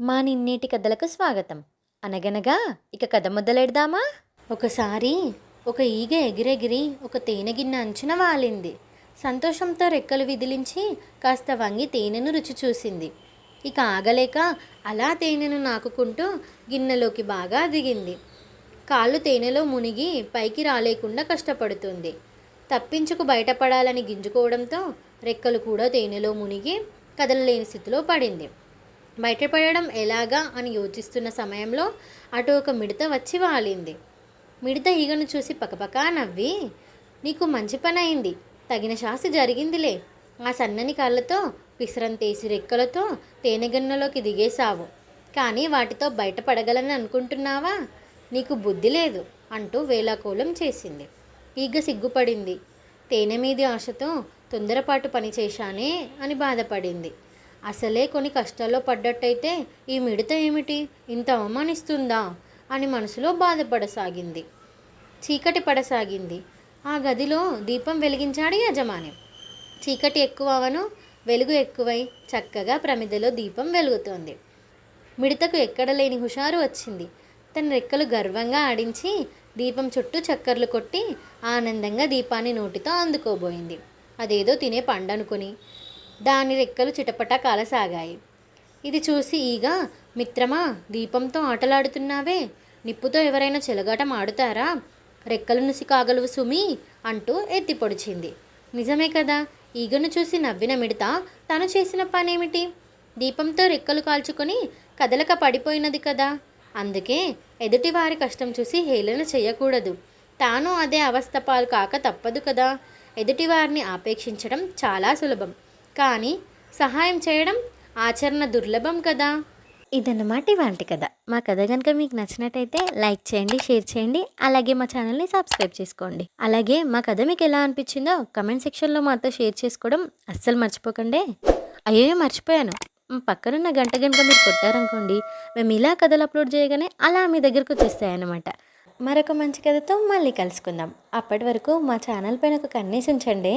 మా నిన్నేటి కథలకు స్వాగతం. అనగనగా ఇక కథ మొదలెడదామా? ఒకసారి ఒక ఈగ ఎగిరెగిరి ఒక తేనె గిన్నె అంచున వాలింది. సంతోషంతో రెక్కలు విదిలించి కాస్త వంగి తేనెను రుచి చూసింది. ఇక ఆగలేక అలా తేనెను నాకుకుంటూ గిన్నెలోకి బాగా దిగింది. కాళ్ళు తేనెలో మునిగి పైకి రాలేకుండా కష్టపడుతుంది. తప్పించుకు బయటపడాలని గింజుకోవడంతో రెక్కలు కూడా తేనెలో మునిగి కదలలేని స్థితిలో పడింది. బయటపడడం ఎలాగా అని యోచిస్తున్న సమయంలో అటు ఒక మిడత వచ్చి వాలింది. మిడత ఈగను చూసి పకపకా నవ్వి నీకు మంచి పని అయింది తగిన శాస్తి జరిగిందిలే. ఆ సన్నని కాళ్ళతో పిసరంతేసి రెక్కలతో తేనెగన్నెలోకి దిగేశావు. కానీ వాటితో బయటపడగలని అనుకుంటున్నావా? నీకు బుద్ధి లేదు అంటూ వేలాకోలం చేసింది. ఈగ సిగ్గుపడింది. తేనె మీది ఆశతో తొందరపాటు పని చేశానే అని బాధపడింది. అసలే కొన్ని కష్టాల్లో పడ్డట్టయితే ఈ మిడత ఏమిటి? ఇంత అవమానిస్తుందా? అని మనసులో బాధపడసాగింది. చీకటి పడసాగింది. ఆ గదిలో దీపం వెలిగించాడు యజమాని. చీకటి ఎక్కువ అవను వెలుగు ఎక్కువై చక్కగా ప్రమిదలో దీపం వెలుగుతోంది. మిడతకు ఎక్కడ లేని హుషారు వచ్చింది. తన రెక్కలు గర్వంగా ఆడించి దీపం చుట్టూ చక్కర్లు కొట్టి ఆనందంగా దీపాన్ని నోటితో అందుకోబోయింది. అదేదో తినే పండనుకొని దాని రెక్కలు చిటపట కాలసాగాయి. ఇది చూసి ఈగ మిత్రమా దీపంతో ఆటలాడుతున్నావే నిప్పుతో ఎవరైనా చెలగాటం ఆడుతారా? రెక్కలు నుసి కాగలవు సుమి అంటూ ఎత్తి పొడిచింది. నిజమే కదా ఈగను చూసి నవ్విన మిడత తను చేసిన పనేమిటి? దీపంతో రెక్కలు కాల్చుకొని కదలక పడిపోయినది కదా. అందుకే ఎదుటివారి కష్టం చూసి హేళన చేయకూడదు. తాను అదే అవస్థ పాలు కాక తప్పదు కదా. ఎదుటివారిని ఆపేక్షించడం చాలా సులభం. కానీ సహాయం చేయడం ఆచరణ దుర్లభం కదా. ఇదన్నమాట ఇవాంటి కథ. మా కథ కనుక మీకు నచ్చినట్టయితే లైక్ చేయండి షేర్ చేయండి అలాగే మా ఛానల్ని సబ్స్క్రైబ్ చేసుకోండి. అలాగే మా కథ మీకు ఎలా అనిపించిందో కమెంట్ సెక్షన్లో మాతో షేర్ చేసుకోవడం అస్సలు మర్చిపోకండి. అయ్యో మర్చిపోయాను. పక్కనున్న గంట గంట మీరు కొట్టారనుకోండి మేము ఇలా కథలు అప్లోడ్ చేయగానే అలా మీ దగ్గరకు వచ్చేస్తాయన్నమాట. మరొక మంచి కథతో మళ్ళీ కలుసుకుందాం. అప్పటి వరకు మా ఛానల్ పైన ఒక కన్నేసి ఉంచండి.